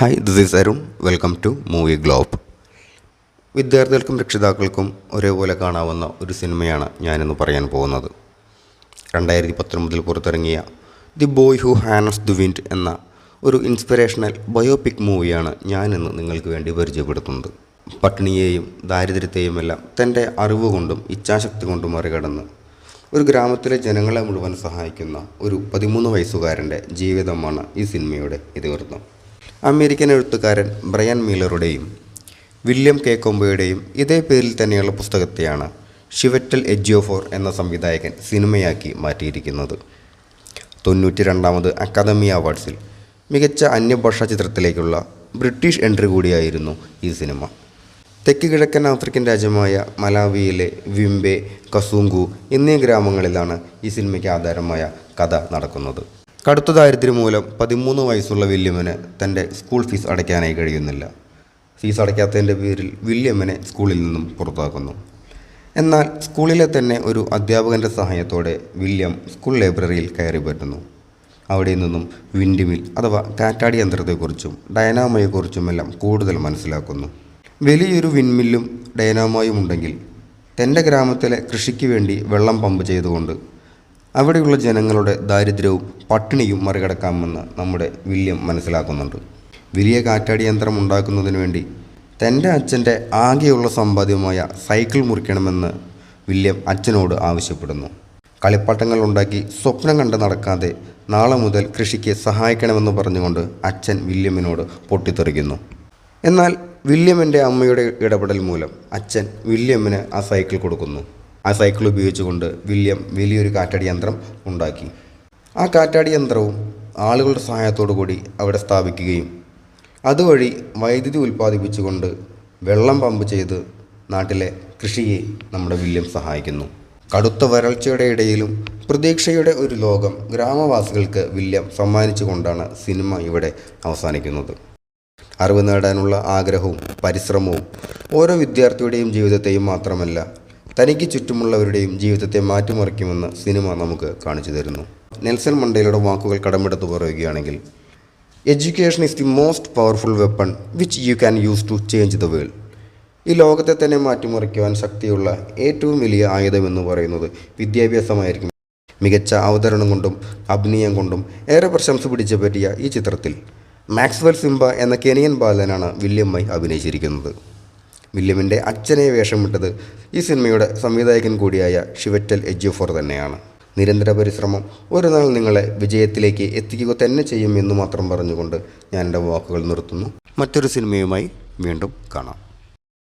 Hi this is Arun welcome to movie globe വിദ്യാർത്ഥികൾക്കും രക്ഷിതാക്കൾക്കും ഒരേപോലെ കാണാവുന്ന ഒരു സിനിമയാണ് ഞാനിന്ന് പറയാൻ പോകുന്നത്. രണ്ടായിരത്തി പത്തൊൻപതിൽ പുറത്തിറങ്ങിയ the boy who harness the wind എന്ന ഒരു ഇൻസ്പിറേഷണൽ ബയോപിക് മൂവിയാണ് ഞാനിന്ന് നിങ്ങൾക്ക് വേണ്ടി പരിചയപ്പെടുത്തുന്നത്. പട്ടിണിയെയും ദാരിദ്ര്യത്തെയുമെല്ലാം തന്റെ അറിവ് കൊണ്ടും ഇച്ഛാശക്തി കൊണ്ടും മറികടന്ന് ഒരു ഗ്രാമത്തിലെ ജനങ്ങളെ മുഴുവൻ സഹായിക്കുന്ന ഒരു പതിമൂന്ന് വയസ്സുകാരന്റെ ജീവിതമാണ് ഈ സിനിമയുടെ ഇതിവൃത്തം. അമേരിക്കൻ എഴുത്തുകാരൻ ബ്രയൻ മീലറുടെയും വില്യം കെ. കൊമ്പയുടെയും ഇതേ പേരിൽ തന്നെയുള്ള പുസ്തകത്തെയാണ് ഷിവറ്റൽ എജിയോഫോർ എന്ന സംവിധായകൻ സിനിമയാക്കി മാറ്റിയിരിക്കുന്നത്. തൊണ്ണൂറ്റി രണ്ടാമത് അക്കാദമി അവാർഡ്സിൽ മികച്ച അന്യഭാഷാ ചിത്രത്തിലേക്കുള്ള ബ്രിട്ടീഷ് എൻട്രി കൂടിയായിരുന്നു ഈ സിനിമ. തെക്ക് കിഴക്കൻ ആഫ്രിക്കൻ രാജ്യമായ മലാവിയിലെ വിംബെ കസൂങ്കു എന്നീ ഗ്രാമങ്ങളിലാണ് ഈ സിനിമയ്ക്ക് ആധാരമായ കഥ നടക്കുന്നത്. കടുത്ത ദാരിദ്ര്യം മൂലം പതിമൂന്ന് വയസ്സുള്ള വില്യമിന് തന്റെ സ്കൂൾ ഫീസ് അടയ്ക്കാനായി കഴിയുന്നില്ല. ഫീസ് അടയ്ക്കാത്തതിന്റെ പേരിൽ വില്യമിനെ സ്കൂളിൽ നിന്നും പുറത്താക്കുന്നു. എന്നാൽ സ്കൂളിലെ തന്നെ ഒരു അധ്യാപകന്റെ സഹായത്തോടെ വില്യം സ്കൂൾ ലൈബ്രറിയിൽ കയറി പറ്റുന്നു. അവിടെ നിന്നും വിൻഡിമിൽ അഥവാ കാറ്റാടി യന്ത്രത്തെക്കുറിച്ചും ഡയനാമയെക്കുറിച്ചുമെല്ലാം കൂടുതൽ മനസ്സിലാക്കുന്നു. വലിയൊരു വിൻമില്ലും ഡയനാമോയും ഉണ്ടെങ്കിൽ തന്റെ ഗ്രാമത്തിലെ കൃഷിക്ക് വേണ്ടി വെള്ളം പമ്പ് ചെയ്തുകൊണ്ട് അവിടെയുള്ള ജനങ്ങളുടെ ദാരിദ്ര്യവും പട്ടിണിയും മറികടക്കാമെന്ന് നമ്മുടെ വില്യം മനസ്സിലാക്കുന്നുണ്ട്. വലിയ കാറ്റാടി യന്ത്രം ഉണ്ടാക്കുന്നതിന് വേണ്ടി തന്റെ അച്ഛന്റെ ആകെയുള്ള സമ്പാദ്യമായ സൈക്കിൾ മുറിക്കണമെന്ന് വില്യം അച്ഛനോട് ആവശ്യപ്പെടുന്നു. കളിപ്പാട്ടങ്ങൾ ഉണ്ടാക്കി സ്വപ്നം കണ്ട് നടക്കാതെ നാളെ മുതൽ കൃഷിക്ക് സഹായിക്കണമെന്ന് പറഞ്ഞുകൊണ്ട് അച്ഛൻ വില്യമിനോട് പൊട്ടിത്തെറിക്കുന്നു. എന്നാൽ വില്യമിന്റെ അമ്മയുടെ ഇടപെടൽ മൂലം അച്ഛൻ വില്യമിന് ആ സൈക്കിൾ കൊടുക്കുന്നു. ആ സൈക്കിൾ ഉപയോഗിച്ചുകൊണ്ട് വില്യം വലിയൊരു കാറ്റാടി യന്ത്രം ഉണ്ടാക്കി. ആ കാറ്റാടി യന്ത്രവും ആളുകളുടെ സഹായത്തോടു കൂടി അവിടെ സ്ഥാപിക്കുകയും അതുവഴി വൈദ്യുതി ഉൽപ്പാദിപ്പിച്ചുകൊണ്ട് വെള്ളം പമ്പ് ചെയ്ത് നാട്ടിലെ കൃഷിയെ നമ്മുടെ വില്യം സഹായിക്കുന്നു. കടുത്ത വരൾച്ചയുടെ ഇടയിലും പ്രതീക്ഷയുടെ ഒരു ലോകം ഗ്രാമവാസികൾക്ക് വില്യം സമ്മാനിച്ചുകൊണ്ടാണ് സിനിമ ഇവിടെ അവസാനിക്കുന്നത്. അറിവ് നേടാനുള്ള ആഗ്രഹവും പരിശ്രമവും ഓരോ വിദ്യാർത്ഥിയുടെയും ജീവിതത്തെയും മാത്രമല്ല തനിക്ക് ചുറ്റുമുള്ളവരുടെയും ജീവിതത്തെ മാറ്റിമറിക്കുമെന്ന് സിനിമ നമുക്ക് കാണിച്ചു തരുന്നു. നെൽസൺ മണ്ടേലയുടെ വാക്കുകൾ കടമെടുത്ത് പറയുകയാണെങ്കിൽ education is the most powerful weapon which you can use to change the world ഈ ലോകത്തെ തന്നെ മാറ്റിമറിക്കുവാൻ ശക്തിയുള്ള ഏറ്റവും വലിയ ആയുധമെന്ന് പറയുന്നത് വിദ്യാഭ്യാസമായിരിക്കും. മികച്ച അവതരണം കൊണ്ടും അഭിനയം കൊണ്ടും ഏറെ പ്രശംസ പിടിച്ചു പറ്റിയ ഈ ചിത്രത്തിൽ മാക്സ്വെൽ സിംബ എന്ന കെനിയൻ ബാലനാണ് വില്യമ്മായി അഭിനയിച്ചിരിക്കുന്നത്. വില്യമിന്റെ അച്ഛനെ വേഷമിട്ടത് ഈ സിനിമയുടെ സംവിധായകൻ കൂടിയായ ഷിവറ്റൽ എജ്യൂഫോർ തന്നെയാണ്. നിരന്തര പരിശ്രമം ഒരു നാൾ നിങ്ങളെ വിജയത്തിലേക്ക് എത്തിക്കുക തന്നെ ചെയ്യും എന്ന് മാത്രം പറഞ്ഞുകൊണ്ട് ഞാൻ എന്റെ വാക്കുകൾ നിർത്തുന്നു. മറ്റൊരു സിനിമയുമായി വീണ്ടും കാണാം.